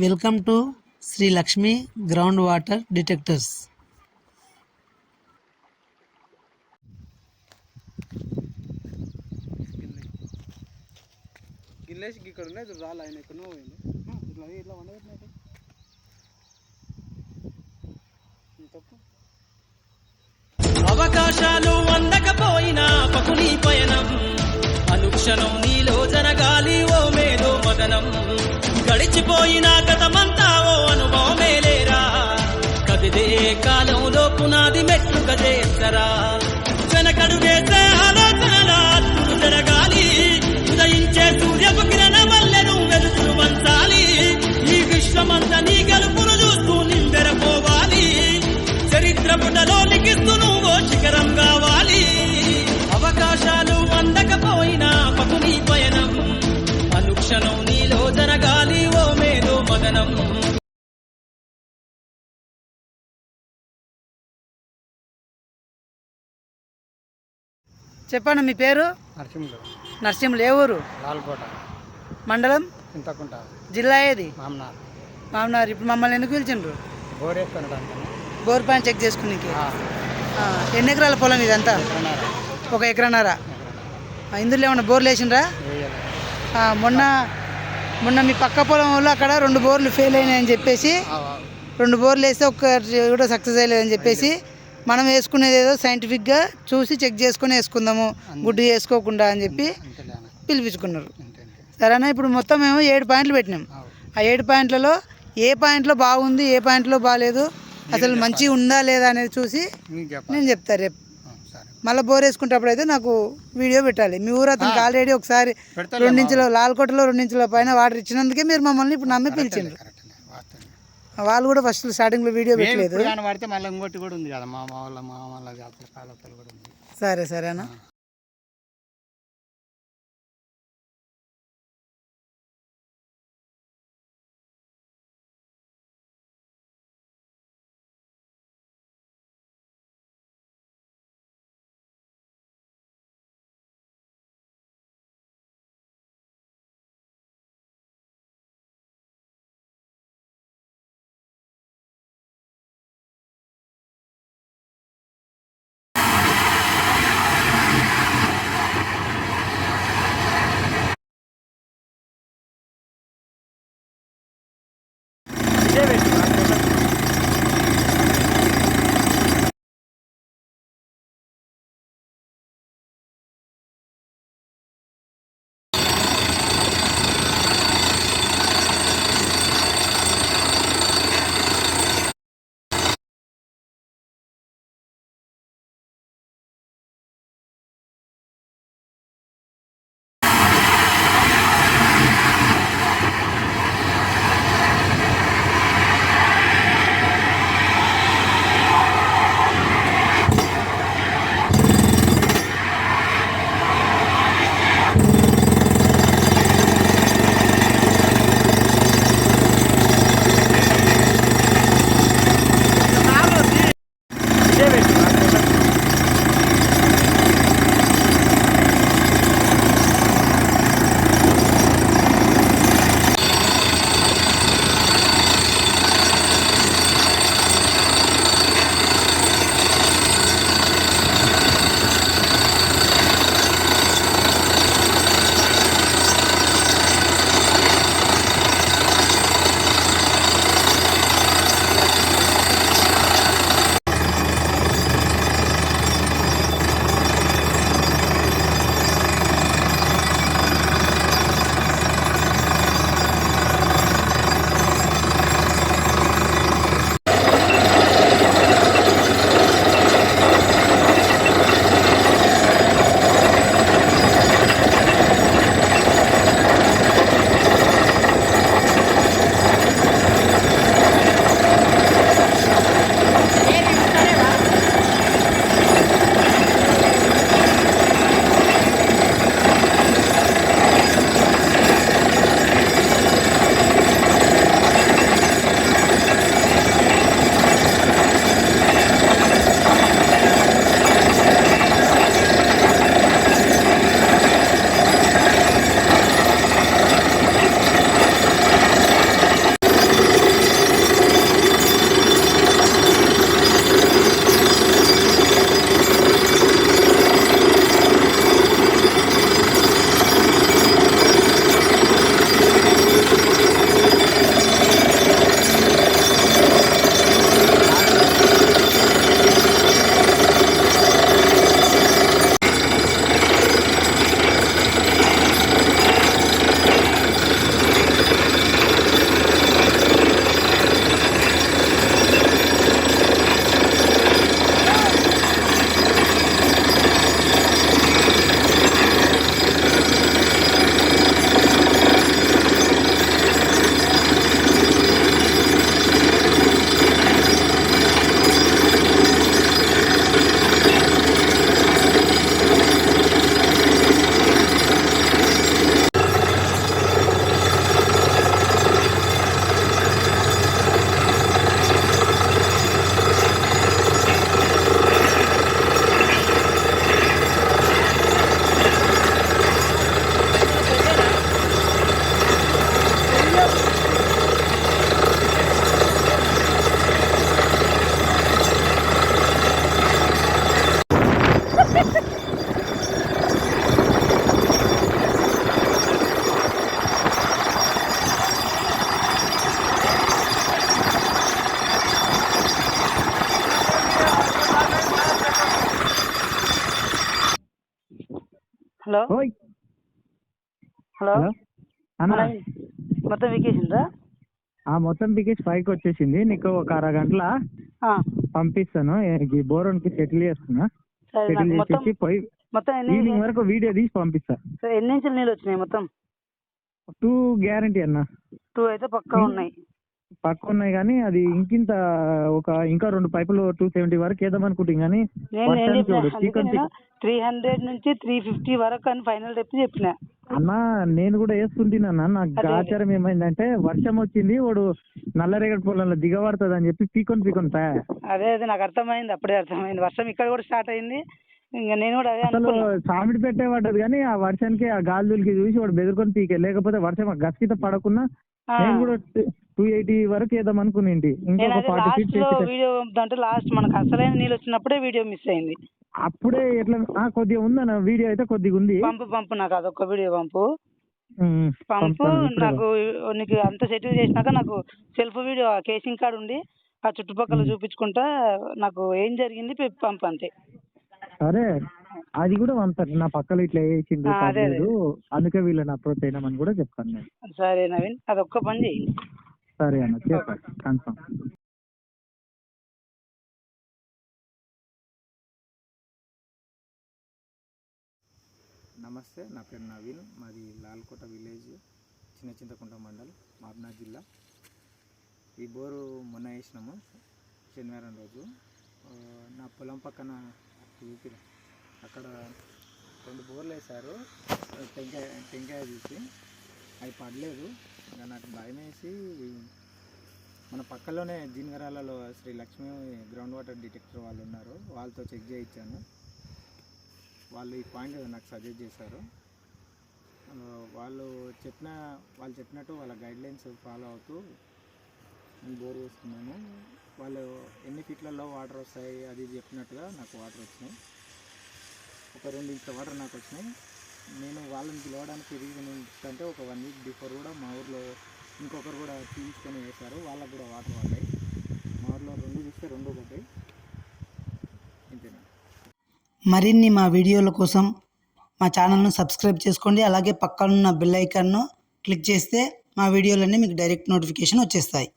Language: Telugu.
Welcome to Shri Lakshmi ground water detectors గిల్లేసి ఇక్కడ ఉన్నాయి చూడు రాళ్ళు ఆయన ఎక్కడో పోయింది ఆ, ఇట్లా ఇట్లా వండబెట్టినట్టు తప్పు. అవకాశాలు అందకపోయినా పకుని పయనం. అనుక్షణం నీలో గడిచిపోయిన గతమంతా ఓ అనుభవమే లేరా? కదిదే కాలంలో పునాది మెట్లు కదేసరా చెప్పండి మీ పేరు? నరసింహులు. నరసింహులు ఏ ఊరు? లాల్కోట. మండలం? చింతకుంట. జిల్లా ఏది? మామనార్. మామనారు. ఇప్పుడు మమ్మల్ని ఎందుకు పిలిచిండ్రు? బోర్ పాయింట్ చెక్ చేసుకునేకి. ఎన్ని ఎకరాల పొలం ఇదంతా? ఒక ఎకరన్నర. ఇందులో ఏమన్నా బోర్లు వేసిండ్రా? మొన్న మొన్న మీ పక్క పొలంలో అక్కడ రెండు బోర్లు ఫెయిల్ అయినాయని చెప్పేసి రెండు బోర్లు వేస్తే ఒక్క కూడా సక్సెస్ అయ్యలేదని చెప్పేసి మనం వేసుకునేది ఏదో సైంటిఫిక్గా చూసి చెక్ చేసుకొని వేసుకుందాము గుడ్డు వేసుకోకుండా అని చెప్పి పిలిపించుకున్నారు. సరేనా? ఇప్పుడు మొత్తం మేము ఏడు పాయింట్లు పెట్టినాం. ఆ ఏడు పాయింట్లలో ఏ పాయింట్లో బాగుంది ఏ పాయింట్లో బాగాలేదు అసలు మంచిగా ఉందా లేదా అనేది చూసి నేను చెప్తా రేపు. మళ్ళీ బోర్ వేసుకుంటప్పుడు అయితే నాకు వీడియో పెట్టాలి. మీ ఊరు అతనికి ఆల్రెడీ ఒకసారి రెండించుల లాల్కోటలో రెండించుల పైన వాటర్ ఇచ్చినందుకే మీరు మమ్మల్ని ఇప్పుడు నమ్మి పిలిచిండ్రు. వాళ్ళు కూడా ఫస్ట్ స్టార్టింగ్లో వీడియో పెట్టలేదు. పడితే మళ్ళీ ఇంకోటి కూడా ఉంది కదా మా వాళ్ళ మా వాళ్ళ కూడా ఉంది. సరే సరేనా? హలో? హలో? మొత్తం ఆ మొత్తం బిగేసి ఫైవ్కి వచ్చేసింది. నీకు ఒక అరగంటల పంపిస్తాను. ఈ బోరోన్కి సెటిల్ చేస్తున్నా. సెటిల్ చేసేసి పోయి మొత్తం ఈవినింగ్ వరకు వీడియో తీసి పంపిస్తా. ఎన్ని ఇంచులు నీళ్ళు వచ్చినాయి మొత్తం? టూ గ్యారంటీ అన్న. టూ అయితే పక్కా ఉన్నాయి. పక్క ఉన్నాయి కానీ అది ఇంకింత ఒక ఇంకా రెండు పైపులు టూ సెవెంటీ వరకు వేద్దాం అనుకుంటాం కానీ త్రీ హండ్రెడ్ నుంచి త్రీ ఫిఫ్టీ వరకు అని ఫైనల్ చెప్పి చెప్పిన. అన్న నేను కూడా వేస్తుంటున్నా నాకు. ఆచారం ఏమైందంటే వర్షం వచ్చింది వాడు నల్లరేగడి పొలంలో దిగబడుతుంది అని చెప్పి పీకొని పీకొని తా. అదే అదే నాకు అర్థమైంది అప్పుడే అర్థమైంది. వర్షం ఇక్కడ కూడా స్టార్ట్ అయింది. ఇంకా నేను కూడా అదే అసలు సామిడి పెట్టే పడ్డది కానీ ఆ వర్షానికి ఆ గాలిదులకి చూసి వాడు బెదిరుకొని పీకే లేకపోతే వర్షం గస్కిత పడకున్నా ఆ. నేను కూడా టూ ఎయిటీ వరకు వేద్దాం అనుకునేంటి నేను ఇంకొక అదే ఫార్టీ లాస్ట్ ఫీట్లో వీడియో అంటే లాస్ట్ మనకు అసలైన నీళ్ళు వచ్చినప్పుడే వీడియో మిస్ అయింది. అప్పుడే ఎట్లా కొద్దిగా ఉందన్న వీడియో అయితే కొద్దిగా ఉంది. పంపు పంపు నాకు అదొక వీడియో పంపు. పంపు. నాకు నీకు అంత సెటిల్ చేసినాక నాకు సెల్ఫ్ వీడియో కేసింగ్ కార్డ్ ఉండి ఆ చుట్టుపక్కల చూపించుకుంటా నాకు ఏం జరిగింది పంపు అంతే. సరే. అది కూడా పంపుతారు నా పక్కన ఇట్లా వేసింది ఆ, అదే, అదే. పర్లేదు. అందుకే వీళ్ళని అప్రోచ్ అయినామని కూడా చెప్తాను నేను. సరే నవీన్ అదొక్క పని చెయ్యి. సరే అన్న చేస్తాను కన్ఫర్మ్ నమస్తే నా పేరు నవీన్. మాది లాల్కోట విలేజ్ చిన్న చింతకుంట మండల్ మాబ్నా జిల్లా. ఈ బోరు మొన్న వేసినాము శనివారం రోజు. ఆ, నా పొలం పక్కన చూపిన అక్కడ రెండు బోర్లు వేశారు. టెంకాయ టెంకాయ తీసి. అవి పడలేదు. ఇంకా నాకు భయం వేసి మన పక్కలోనే జీనగరాలలో Shri Lakshmi ground water detector వాళ్ళు ఉన్నారు. వాళ్ళతో చెక్ చేయించాను. వాళ్ళు ఈ పాయింట్ నాకు సజెస్ట్ చేశారు. వాళ్ళు చెప్పిన వాళ్ళు చెప్పినట్టు వాళ్ళ గైడ్లైన్స్ ఫాలో అవుతూ నేను బోర్ వేసుకున్నాను వాళ్ళు ఎన్ని ఫీట్లలో వాటర్ వస్తాయి అది ఇది చెప్పినట్టుగా నాకు వాటర్ వచ్చినాయి. ఒక రెండు ఇంచుల వాటర్ నాకు వచ్చినాయి. నేను వాళ్ళని పిలవడానికి రీజన్ ఏంటంటే ఒక వన్ వీక్ బిఫోర్ కూడా మా ఊర్లో ఇంకొకరు కూడా తీసుకొని వేశారు. వాళ్ళకు కూడా వాటర్ పడ్డాయి. మా ఊర్లో రెండు చూస్తే రెండు పడ్డాయి. ఇంతేనా? మరిన్ని మా వీడియోల కోసం మా ఛానల్ను సబ్స్క్రైబ్ చేసుకోండి. అలాగే పక్కనున్న బెల్ ఐకాన్ను క్లిక్ చేస్తే మా వీడియోలన్నీ మీకు డైరెక్ట్ నోటిఫికేషన్ వచ్చేస్తాయి.